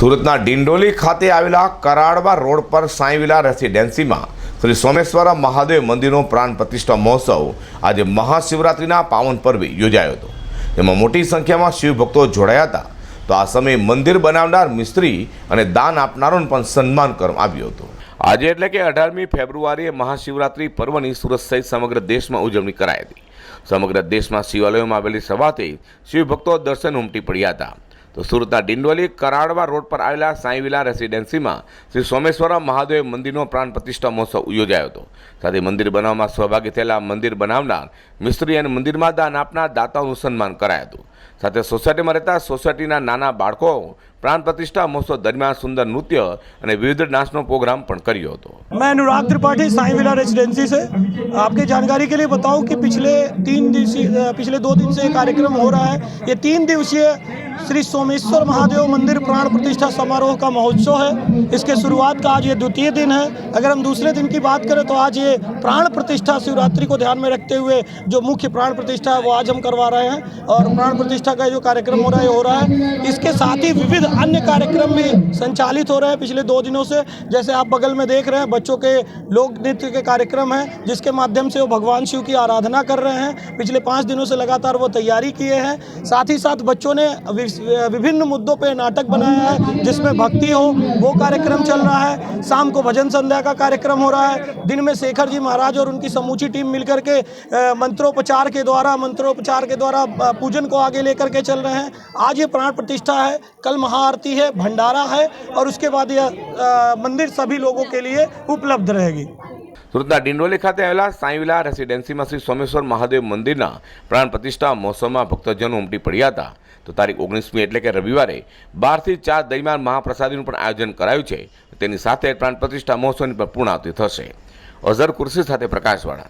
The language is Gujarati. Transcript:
સુરતના ડિંડોલી ખાતે આવેલા કરાડવા રોડ પર સાંઈવિલા રેસિડેન્સીમાં શ્રી સોમેશ્વર મહાદેવ મંદિરનો પ્રાણ પ્રતિષ્ઠા મહોત્સવ આજે મહાશિવરાત્રિના પાવન પર્વે યોજાયો હતો એમાં મોટી સંખ્યામાં શિવભક્તો જોડાયા હતા તો આ સમયે મંદિર બનાવનાર મિસ્ત્રી અને દાન આપનારોને પણ સન્માન કરવામાં આવ્યું હતું આજે એટલે કે અઢારમી ફેબ્રુઆરીએ મહાશિવરાત્રિ પર્વની સુરત સહિત સમગ્ર દેશમાં ઉજવણી કરાઈ હતી સમગ્ર દેશમાં શિવાલયોમાં આવેલી સભાથી શિવભક્તો દર્શન ઉમટી પડ્યા હતા તો સુરતના ડિંડોલી કરાડવા રોડ પર આવેલા સાંઈવિલા રેસિડેન્સીમાં શ્રી સોમેશ્વરમ મહાદેવ મંદિરનો પ્રાણ પ્રતિષ્ઠા મહોત્સવ યોજાયો હતો સાથે મંદિર બનાવવામાં સહભાગી થયેલા મંદિર બનાવનાર મિસ્ત્રી અને મંદિરમાં દાન આપનાર દાતાઓનું સન્માન કરાયું હતું સાથે સોસાયટી માં રહેતા સોસાયટી ના નાના બાળકો પ્રાણ પ્રતિષ્ઠા મહોત્સવ ધર્મ્યા સુંદર નૃત્ય અને વિવિધ નાચનો પ્રોગ્રામ પણ કર્યો હતો મેનુ રાત્રિ પાર્ટી સાઈવિલા રેસિડેન્સી સે આપકી જાનકારી કે લિયે બતાઉં કે પિછલે 3 દિવસ પિછલે 2 દિવસ સે કાર્યક્રમ હો રહા હે ય 3 દિવસીય શ્રી સોમેશ્વર મહાદેવ મંદિર પ્રાણ પ્રતિષ્ઠા સમારોહ કા મહોત્સવ હે ઇસકે શુરૂઆત કા આજ ય 2-3 દિન હે અગર હમ દૂસરે દિન કી બાત કરે તો આજ ય પ્રાણ પ્રતિષ્ઠા શુરાતરી કો ધ્યાન મે રખતે હુએ જો મુખ્ય પ્રાણ પ્રતિષ્ઠા હે વો આજ હમ કરવા રહા હે ઓર પ્રાણ प्रतिष्ठा का जो कार्यक्रम हो रहा है हो रहा है इसके साथ ही विविध अन्य कार्यक्रम भी संचालित हो रहे हैं पिछले दो दिनों से जैसे आप बगल में देख रहे हैं बच्चों के लोक नृत्य के कार्यक्रम हैं जिसके माध्यम से वो भगवान शिव की आराधना कर रहे हैं पिछले पाँच दिनों से लगातार वो तैयारी किए हैं साथ ही साथ बच्चों ने विभिन्न मुद्दों पर नाटक बनाया है जिसमें भक्ति हो वो कार्यक्रम चल रहा है शाम को भजन संध्या का कार्यक्रम हो रहा है दिन में शेखर जी महाराज और उनकी समूची टीम मिलकर के मंत्रोपचार के द्वारा मंत्रोपचार के द्वारा पूजन को आगे લે લેકર કે ચલ રહે આજ હે પ્રાણ પ્રતિષ્ઠા હે કલ મહા આરતી હે ભંડારા હે ઓર ઉસકે બાદ ય મંદિર સભી લોગો કે લિયે ઉપલબ્ધ રહેગી સુરતા ડીનરો લખતે આવલા સાયુલા રેસિડેન્સી માં શ્રી સોમેશ્વર મહાદેવ મંદિર ના પ્રાણ પ્રતિષ્ઠા મોસમ માં ભક્તજનો ઉમટી પડયાતા તો તારીખ 19મી એટલે કે રવિવારે 12 થી 4 દરમિયાન મહાપ્રસાદી નું પણ આયોજન કરાયું છે તેની સાથે પ્રાણ પ્રતિષ્ઠા મોસોની પર પૂર્ણતા થશે અજર કુરસી સાથે પ્રકાશવાળા